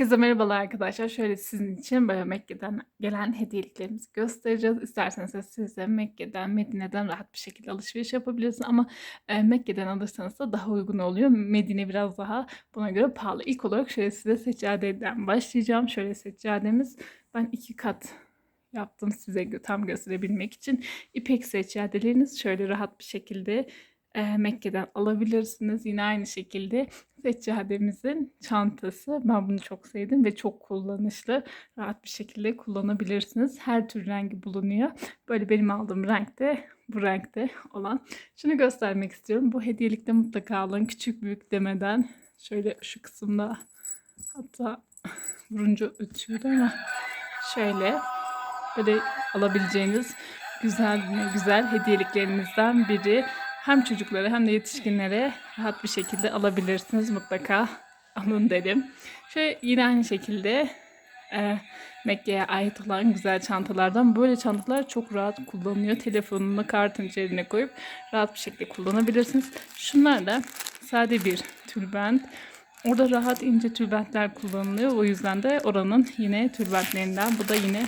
Herkese merhabalar arkadaşlar. Şöyle sizin için böyle Mekke'den gelen hediyeliklerimizi göstereceğiz. İsterseniz siz de Mekke'den, Medine'den rahat bir şekilde alışveriş yapabilirsiniz. Ama e, Mekke'den alırsanız da daha uygun oluyor. Medine biraz daha buna göre pahalı. İlk olarak şöyle size seccadeden başlayacağım. Şöyle seccademiz ben iki kat yaptım size tam gösterebilmek için. İpek seccadeleriniz şöyle rahat bir şekilde e, Mekke'den alabilirsiniz. Yine aynı şekilde seccademizin çantası. Ben bunu çok sevdim ve çok kullanışlı. Rahat bir şekilde kullanabilirsiniz. Her tür rengi bulunuyor. Böyle benim aldığım renkte bu renkte olan. Şunu göstermek istiyorum. Bu hediyelikte mutlaka alın. Küçük büyük demeden şöyle şu kısımda hatta vurunca ötüyordu ama şöyle böyle alabileceğiniz güzel güzel hediyeliklerinizden biri. Hem çocuklara hem de yetişkinlere rahat bir şekilde alabilirsiniz. Mutlaka alın derim. Şöyle yine aynı şekilde e, Mekke'ye ait olan güzel çantalardan. Böyle çantalar çok rahat kullanılıyor. Telefonunu kartın içerisine koyup rahat bir şekilde kullanabilirsiniz. Şunlar da sade bir tülbent. Orada rahat ince tülbentler kullanılıyor. O yüzden de oranın yine tülbentlerinden. Bu da yine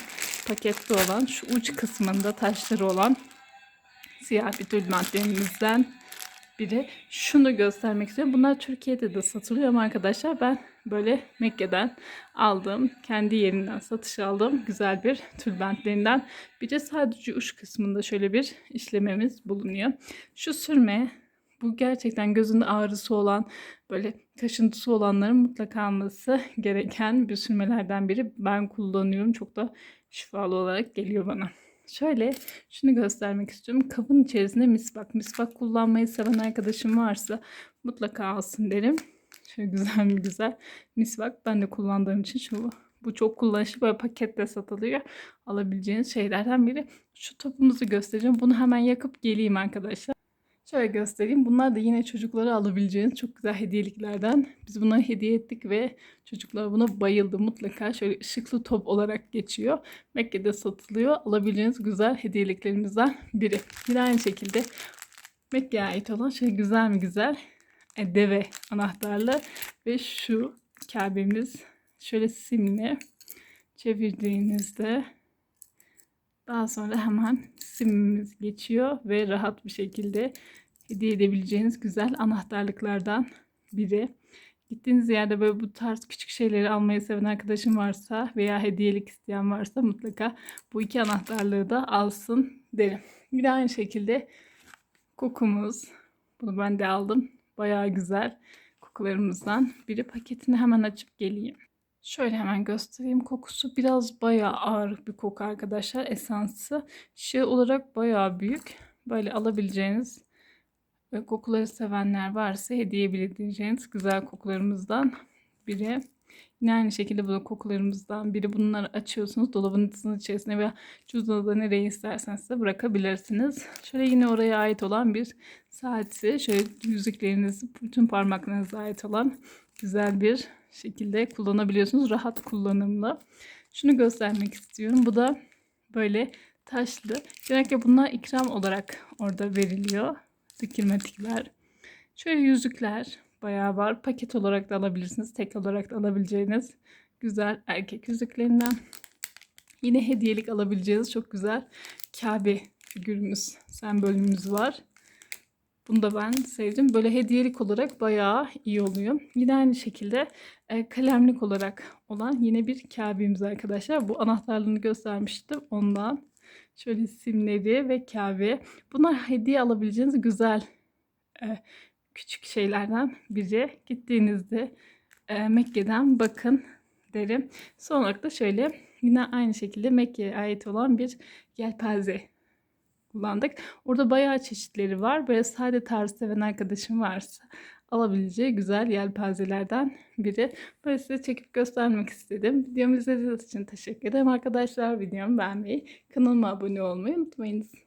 paketli olan şu uç kısmında taşları olan siyah bir tülbentlerimizden biri. Şunu göstermek istiyorum. Bunlar Türkiye'de de satılıyor ama arkadaşlar ben böyle Mekke'den aldığım, kendi yerinden satış aldığım güzel bir tülbentlerinden. Bir de sadece uç kısmında şöyle bir işlememiz bulunuyor. Şu sürme bu gerçekten gözünde ağrısı olan, böyle kaşıntısı olanların mutlaka alması gereken bir sürmelerden biri. Ben kullanıyorum. Çok da şifalı olarak geliyor bana. Şöyle şunu göstermek istiyorum. Kabın içerisinde misvak. Misvak kullanmayı seven arkadaşım varsa mutlaka alsın derim. Şöyle güzel bir güzel misvak. Ben de kullandığım için şu bu çok kullanışlı böyle pakette satılıyor. Alabileceğiniz şeylerden biri. Şu topumuzu göstereceğim. Bunu hemen yakıp geleyim arkadaşlar. Şöyle göstereyim. Bunlar da yine çocuklara alabileceğiniz çok güzel hediyeliklerden. Biz bunları hediye ettik ve çocuklar buna bayıldı. Mutlaka şöyle ışıklı top olarak geçiyor. Mekke'de satılıyor. Alabileceğiniz güzel hediyeliklerimizden biri. Yine aynı şekilde Mekke'ye ait olan şey güzel mi güzel e, deve anahtarlı ve şu Kabe'miz şöyle simli çevirdiğinizde daha sonra hemen simimiz geçiyor ve rahat bir şekilde hediye edebileceğiniz güzel anahtarlıklardan biri. Gittiğiniz yerde böyle bu tarz küçük şeyleri almayı seven arkadaşım varsa veya hediyelik isteyen varsa mutlaka bu iki anahtarlığı da alsın derim. Yine aynı şekilde kokumuz. Bunu ben de aldım. Bayağı güzel kokularımızdan biri. Paketini hemen açıp geleyim. Şöyle hemen göstereyim. Kokusu biraz bayağı ağır bir koku arkadaşlar. Esansı şey olarak bayağı büyük. Böyle alabileceğiniz ve kokuları sevenler varsa hediye edebileceğiniz güzel kokularımızdan biri. Yine aynı şekilde bu da kokularımızdan biri. Bunları açıyorsunuz dolabınızın içerisine veya cüzdanınızda nereye isterseniz de bırakabilirsiniz. Şöyle yine oraya ait olan bir saati. Şöyle yüzükleriniz, bütün parmaklarınıza ait olan güzel bir şekilde kullanabiliyorsunuz. Rahat kullanımlı. Şunu göstermek istiyorum. Bu da böyle taşlı. Genellikle bunlar ikram olarak orada veriliyor. Zikirmetikler. Şöyle yüzükler bayağı var. Paket olarak da alabilirsiniz. Tek olarak da alabileceğiniz güzel erkek yüzüklerinden. Yine hediyelik alabileceğiniz çok güzel Kabe figürümüz, sembolümüz var. Bunu da ben sevdim. Böyle hediyelik olarak bayağı iyi oluyor. Yine aynı şekilde e, kalemlik olarak olan yine bir Kabe'miz arkadaşlar. Bu anahtarlığını göstermiştim ondan. Şöyle simleri ve Kabe. Bunlar hediye alabileceğiniz güzel e, küçük şeylerden biri. Gittiğinizde e, Mekke'den bakın derim. Son olarak da şöyle yine aynı şekilde Mekke'ye ait olan bir yelpaze kullandık. Orada bayağı çeşitleri var. Böyle sade tarz seven arkadaşım varsa alabileceği güzel yelpazelerden biri. Böyle size çekip göstermek istedim. Videomu izlediğiniz için teşekkür ederim arkadaşlar. Videomu beğenmeyi, kanalıma abone olmayı unutmayınız.